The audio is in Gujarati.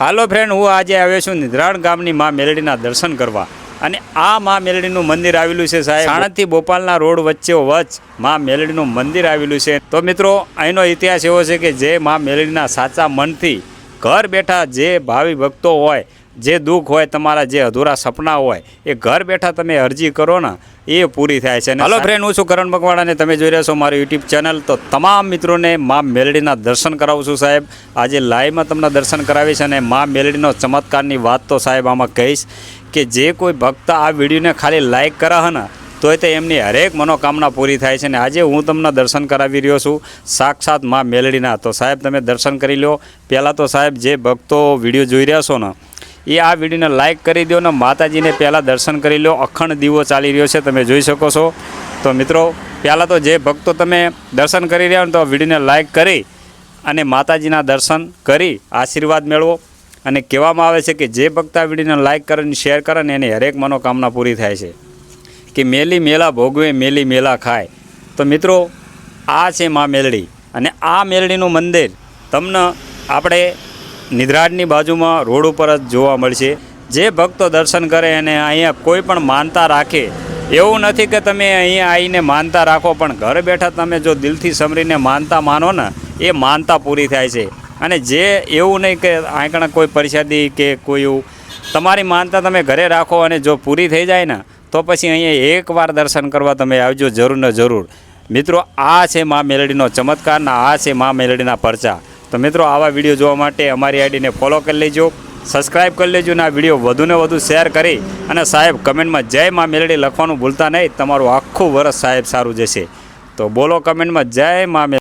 હાલો ફ્રેન્ડ હું આજે આવ્યો છું નિદ્રાણ ગામની મા મેલડીના દર્શન કરવા. અને આ મા મેલડીનું મંદિર આવેલું છે સાહેબ. સાણંદથી બોપાલના રોડ વચ્ચે વચ મા મેલડીનું મંદિર આવેલું છે. તો મિત્રો, અહીંનો ઇતિહાસ એવો છે કે જે મા મેલડીના સાચા મનથી ઘર બેઠા જે ભાવિ ભક્તો હોય જે દુઃખ હોય તમારા જે અધૂરા સપના હોય એ ઘર બેઠા તમે અરજી કરો ને એ પૂરી થાય છે. હલો ફ્રેન્ડ હું છું કરણ મકવાડાને તમે જોઈ રહ્યા છો મારી યુટ્યુબ ચેનલ તો તમામ મિત્રોને મા મેલડીના દર્શન કરાવું છું સાહેબ. આજે લાઈવમાં તમને દર્શન કરાવીશ અને મા મેલડીનો ચમત્કારની વાત તો સાહેબ આમાં કહીશ કે જે કોઈ ભક્ત આ વિડીયોને ખાલી લાઈક કરે હે ને તોય તે એમની હરેક મનોકામના પૂરી થાય છે. અને આજે હું તમને દર્શન કરાવી રહ્યો છું સાક્ષાત મા મેલડીના. તો સાહેબ તમે દર્શન કરી લો પહેલાં તો સાહેબ જે ભક્તો વીડિયો જોઈ રહ્યા છો ને એ આ વિડીયોને લાઈક કરી દો ને માતાજીને પહેલાં દર્શન કરી લો. અખંડ દીવો ચાલી રહ્યો છે, તમે જોઈ શકો છો. તો મિત્રો, પહેલાં તો જે ભક્તો તમે દર્શન કરી રહ્યા હો તો વિડીયોને લાઈક કરી અને માતાજીના દર્શન કરી આશીર્વાદ મેળવો. અને કહેવામાં આવે છે કે જે ભક્ત આ વિડીયોને લાઈક કરે અને શેર કરે ને એની હરેક મનોકામના પૂરી થાય છે. કે મેલી મેલા ભોગવે, મેલી મેલા ખાય. તો મિત્રો, આ છે મા મેલડી. અને આ મેલડીનું મંદિર તમને આપણે નિધરાજની બાજુમાં રોડ ઉપર જ જોવા મળશે. જે ભક્તો દર્શન કરે અને અહીંયા કોઈ પણ માનતા રાખે, એવું નથી કે તમે અહીંયા આવીને માનતા રાખો, પણ ઘર બેઠા તમે જો દિલથી સમરીને માનતા માનો ને, એ માનતા પૂરી થાય છે. અને જે એવું નહીં કે આંકણા કોઈ પરિષદી કે કોઈ એવું, તમારી માનતા તમે ઘરે રાખો અને જો પૂરી થઈ જાય ને, તો પછી અહીંયા એકવાર દર્શન કરવા તમે આવજો જરૂર ને જરૂર. મિત્રો, આ છે મા મેલડીનો ચમત્કારના આ છે મા મેલડીના પરચા. તો મિત્રો, આવા વીડિયો જોવા માટે અમારી આઈડીને ફોલો કરી લેજો સબસ્ક્રાઈબ કરી લેજો અને આ વીડિયો વધુને વધુ શેર કરી અને સાહેબ કમેન્ટમાં જય મા મેલડી લખવાનું ભૂલતા નહીં, તમારું આખું વરસ સાહેબ સારું જશે. તો બોલો કમેન્ટમાં જય મા